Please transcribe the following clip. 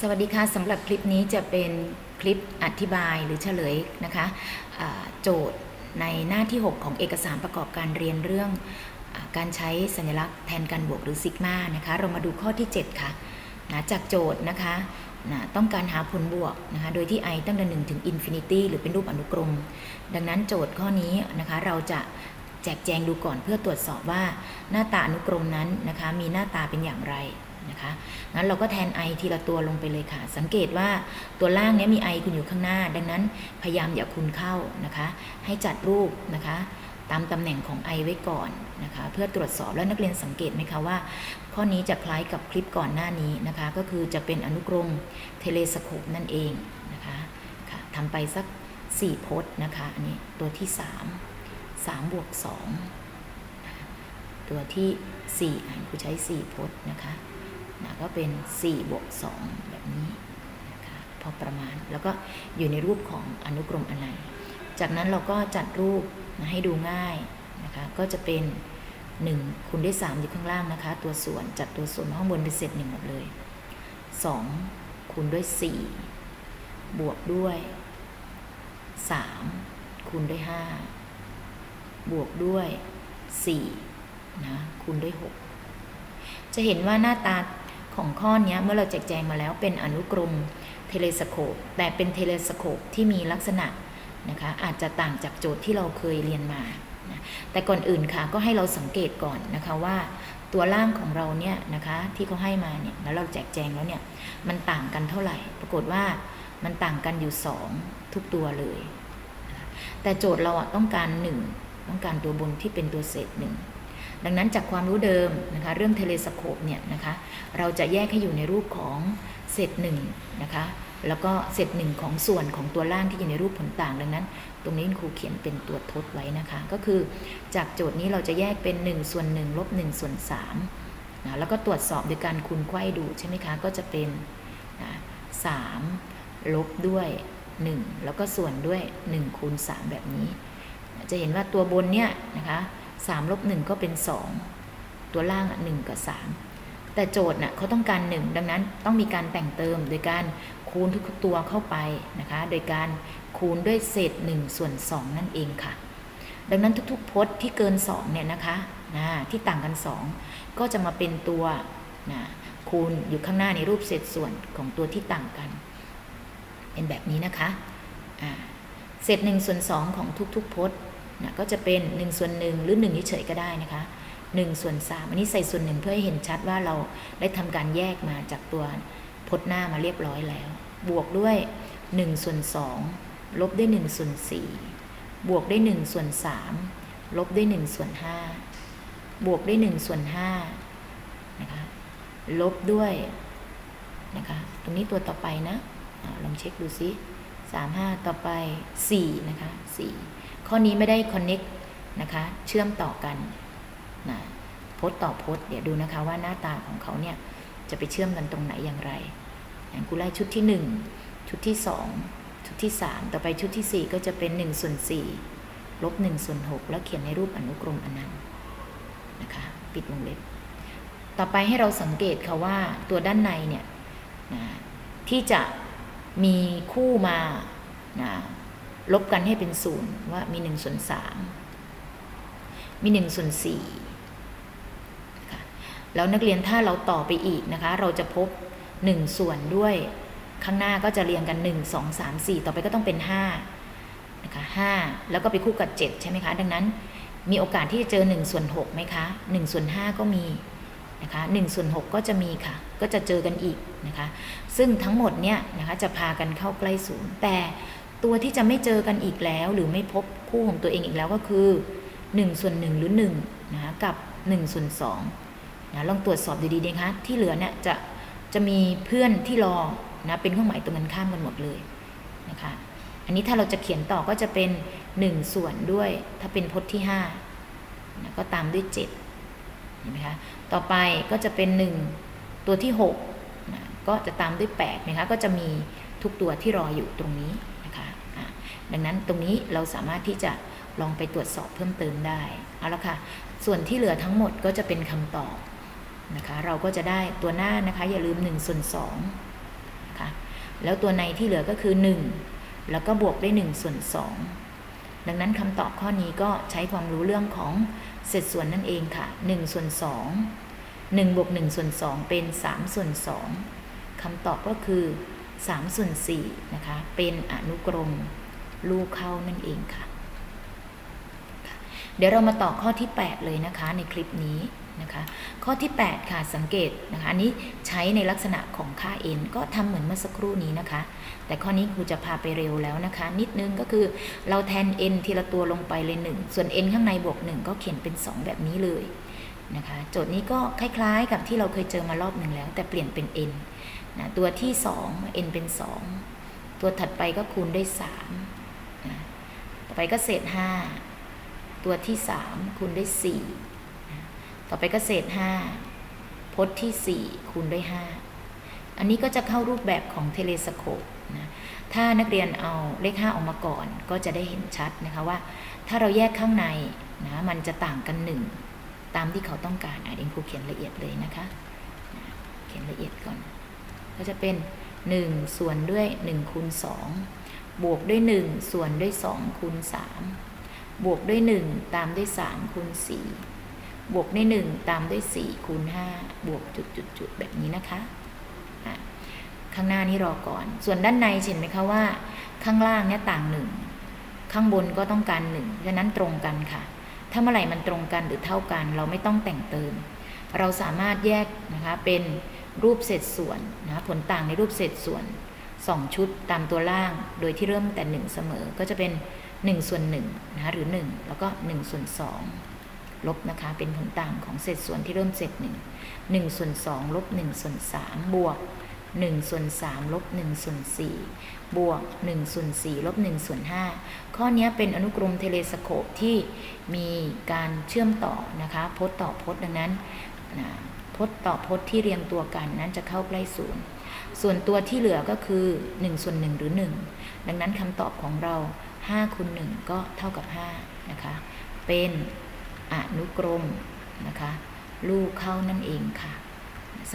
สวัสดีค่ะสำหรับคลิปนี้จะเป็นคลิปอธิบายหรือเฉลยนะคะโจทย์ในหน้าที่ 6 ของเอกสารประกอบการเรียนเรื่องอการใช้สัญลักษณ์แทนการบวกหรือซิกมานะคะเรามาดูข้อที่ 7 ค่ะนะจากโจทย์นะคะนะต้องการหาผลบวกนะคะโดยที่ i ตั้งแต่1ถึงอินฟินิตี้หรือเป็นรูปอนุกรม ดังนั้นโจทย์ข้อนี้นะคะเราจะแจกแจงดูก่อนเพื่อตรวจสอบว่าหน้าตาอนุกรมนั้นนะคะมีหน้าตาเป็นอย่างไร นะคะงั้นเราก็แทน i ทีละตัวลงไปเลยค่ะ สังเกตว่าตัวล่างเนี้ยมี i คุณอยู่ข้างหน้า ดังนั้นพยายามอย่าคุณเข้านะคะ ให้จัดรูปนะคะ ตามตำแหน่งของ i ไว้ก่อนนะคะ เพื่อตรวจสอบแล้วนักเรียนสังเกตไหมคะว่า ข้อนี้จะคล้ายกับคลิปก่อนหน้านี้นะคะ ก็คือจะเป็นอนุกรมเทเลสโคปนั่นเองนะคะค่ะทำไปสัก4พจน์นะคะอันนี้ตัวที่ 3 3บวก2ตัวที่ 4อ่านครูใช้ 4 พจน์นะคะ นะก็เป็น4บวก2แบบนี้นะคะพอประมาณแล้วก็อยู่ในรูปของอนุกรมอนันต์จากนั้นเราก็จัดรูปนะให้ดูง่ายนะคะก็จะเป็น 1คูณด้วย3อยู่ข้างล่างนะคะ ตัวส่วนจัดตัวส่วนข้างบนเป็นเศษหนึ่งหมดเลย 2คูณด้วย 4 บวกด้วย 3คูณด้วย 5 บวกด้วย4นะคูณด้วย 6 จะเห็นว่าหน้าตา ของข้อนี้เมื่อเราแจกแจงมาแล้วเป็นอนุกรมเทเลสโคปแต่เป็นเทเลสโคปที่มีลักษณะนะคะอาจจะต่างจากโจทย์ที่เราเคยเรียนมานะแต่ก่อนอื่นค่ะก็ให้เราสังเกตก่อนนะคะว่าตัวล่างของเราเนี่ยนะคะที่เขาให้มาเนี่ยแล้วเราแจกแจงแล้วเนี่ยมันต่างกันเท่าไหร่ ปรากฏว่ามันต่างกันอยู่ 2 ทุกตัวเลย แต่โจทย์เราอะต้องการ 1 ต้องการตัวบนที่เป็นตัวเศษหนึ่ง ดังนั้นจากความรู้เดิมนะคะเรื่องเทเลสโคปเนี่ยนะคะเราจะแยกให้อยู่ในรูปของเศษหนึ่งนะคะแล้วก็เศษหนึ่งของส่วนของตัวล่างที่อยู่ในรูปผลต่าง ดังนั้น ตรงนี้ครูเขียนเป็นตัวทดไว้นะคะ ก็คือจากโจทย์นี้เราจะแยกเป็น 1 ส่วน1ลบ1ส่วน3นะแล้วก็ตรวจสอบโดยการคูณไขว้ดูใช่ไหมคะ ก็จะเป็นนะสามลบด้วย 1 แล้วก็ส่วนด้วย1คูณ3แบบนี้ จะเห็นว่าตัวบนเนี่ยนะคะ 3ลบ1ก็เป็น 2 ตัวล่างอะ1กับ 3 แต่โจทย์น่ะเขาต้องการ 1 ดังนั้นต้องมีการแต่งเติมโดยการคูณทุกตัวเข้าไปนะคะ โดยการคูณด้วยเศษ1ส่วน2 นั่นเองค่ะ ดังนั้นทุกๆพจน์ที่เกิน 2 เนี่ยนะคะนะที่ต่างกัน 2 ก็จะมาเป็นตัวนะคูณอยู่ข้างหน้าในรูปเศษส่วนของตัวที่ต่างกัน เป็นแบบนี้นะคะอ่าเศษ1ส่วน2ของทุกๆพจน์ นะก็จะเป็น1ส่วน1หรือ1เฉยๆก็ได้นะคะ1ส่วน3อันนี้ใส่ส่วนหนึ่งเพื่อให้เห็นชัดว่าเราได้ทำการแยกมาจากตัวพจน์หน้ามาเรียบร้อยแล้ว บวกด้วย1ส่วน2ลบด้วย1ส่วน4บวกด้วย1ส่วน3ลบด้วย1ส่วน5บวกด้วย1ส่วน5นะคะลบด้วยนะคะตรงนี้ตัวต่อไปนะอะลองเช็คดูซิ 3 5 ต่อไป 4 นะคะ 4 ข้อนี้ไม่ได้ connect นะคะ เชื่อมต่อกันนะพจน์ต่อพจน์เดี๋ยวดูนะคะว่าหน้าตาของเขาเนี่ย จะไปเชื่อมกันตรงไหนอย่างไรอย่างกูไล่ชุดที่ 1 ชุดที่ 2 ชุดที่ 3 ต่อไปชุดที่ 4 ก็จะเป็น1ส่วน4ลบ1ส่วน6แล้วเขียนในรูปอนุกรมอนันต์นะคะ ปิดวงเล็บ ต่อไปให้เราสังเกตค่ะว่าตัวด้านในเนี่ยนะที่จะ มีคู่มานะลบกันให้เป็นศูนย์ว่ามี1ส่วน3มี1ส่วน4นะคะแล้วนักเรียนถ้าเราต่อไปอีกนะคะ เราจะพบ1ส่วนด้วยข้างหน้าก็จะเรียงกัน1 2 3 4ต่อไปก็ต้องเป็น5นะคะ5แล้วก็ไปคู่กับ7ใช่ไหมคะ ดังนั้นมีโอกาสที่จะเจอ1ส่วน6ไหมคะ1ส่วน5ก็มี นะคะ1ส่วน6ก็จะมีค่ะ ก็จะเจอกันอีกนะคะ ซึ่งทั้งหมดเนี่ยนะคะจะพากันเข้าใกล้ศูนย์ แต่ตัวที่จะไม่เจอกันอีกแล้ว หรือไม่พบคู่ของตัวเองอีกแล้วก็คือ1ส่วน1หรือ1นะคะกับ1ส่วน2นะลองตรวจสอบดีๆนะคะ ที่เหลือเนี่ยจะจะมีเพื่อนที่รอนะเป็นเครื่องหมายตรงกันข้ามกันหมดเลยนะคะอันนี้ถ้าเราจะเขียนต่อก็จะเป็น 1 ส่วนด้วย ถ้าเป็นพจน์ที่5นะก็ตามด้วย 7 ห็นไหมคะ ต่อไปก็จะเป็น1ตัวที่6นะก็จะตามด้วย8นะคะ ก็จะมีทุกตัวที่รออยู่ตรงนี้นะคะะดังนั้นตรงนี้เราสามารถที่จะลองไปตรวจสอบเพิ่มเติมได้ เอาละค่ะ ส่วนที่เหลือทั้งหมดก็จะเป็นคำตอบนะคะ เราก็จะได้ตัวหน้านะคะ อย่าลืม1ส่วน2นะคะ แล้วตัวในที่เหลือก็คือ 1 แล้วก็บวกได้1ส่วน2 ดังนั้นคำตอบข้อนี้ก็ใช้ความรู้เรื่องของเศษส่วนนั่นเองค่ะ1ส่วน2 1บวก1ส่วน2เป็น3ส่วน2คำตอบก็คือ3ส่วน4นะคะ เป็นอนุกรมลูกเข้านั่นเองค่ะ เดี๋ยวเรามาต่อข้อที่ 8 เลยนะคะในคลิปนี้นะคะข้อที่ 8 ค่ะสังเกตนะคะอันนี้ใช้ในลักษณะของค่า n ก็ทำเหมือนเมื่อสักครู่นี้นะคะ แต่ข้อนี้ครูจะพาไปเร็วแล้วนะคะ นิดนึงก็คือเราแทน n ทีละตัวลงไปเลย 1 ส่วน n ข้างในบวก 1 ก็เขียนเป็น 2 แบบนี้เลยนะคะโจทย์นี้ก็คล้ายๆ กับที่เราเคยเจอมารอบหนึ่งแล้ว แต่เปลี่ยนเป็น n นะตัวที่ 2 n เป็น 2 ตัวถัดไปก็คูณด้วย3นะต่อไปก็เศษ 5 ตัวที่3คูณด้วย4นะต่อไปก็เศษ5พจน์ที่4คูณด้วย5อันนี้ก็จะเข้ารูปแบบของเทเลสโคปนะถ้านักเรียนเอาเลข5ออกมาก่อนก็จะได้เห็นชัดนะคะว่า ถ้าเราแยกข้างในนะมันจะต่างกัน1ตามที่เขาต้องการอะเดี๋ยวครูเขียนละเอียดเลยนะคะนะเขียนละเอียดก่อน ก็จะเป็น 1 ส่วนด้วย1คูณ2บวกด้วย 1 ส่วนด้วย2คูณ3 บวกด้วย 1 ตามด้วย 3 คูณ 4 บวกด้วย 1 ตามด้วย 4 คูณ 5 บวกจุดจุดจุดแบบนี้นะคะอะข้างหน้านี้รอก่อน ส่วนด้านในเห็นไหมคะว่า ข้างล่างเนี่ยต่าง1ข้างบนก็ต้องการ1ดังนั้นตรงกันค่ะ ถ้าเมื่อไหร่มันตรงกันหรือเท่ากัน เราไม่ต้องแต่งเติม เราสามารถแยกนะคะเป็นรูปเศษส่วนนะผลต่างในรูปเศษส่วน 2 ชุดตามตัวล่าง โดยที่เริ่มแต่ 1 เสมอ ก็จะเป็น 1ส่วน1นะคะหรือ 1 แล้วก็1ส่วน2ลบนะคะเป็นผลต่างของเศษส่วนที่เริ่มเศษ1 1ส่วน2ลบ1ส่วน3บวก1ส่วน3ลบ1ส่วน4บวก1ส่วน4ลบ1ส่วน5ข้อนี้เป็นอนุกรมเทเลสโคปที่มีการเชื่อมต่อนะคะพจน์ต่อพจน์ดังนั้นนะพจน์ต่อพจน์ที่เรียงตัวกันนั้นจะเข้าใกล้ศูนย์ส่วนตัวที่เหลือก็คือ1ส่วน1หรือ 1 ดังนั้นคำตอบของเรา 5คูณ1ก็เท่ากับ5นะคะ เป็นอนุกรมนะคะ ลูกเข้านั่นเองค่ะ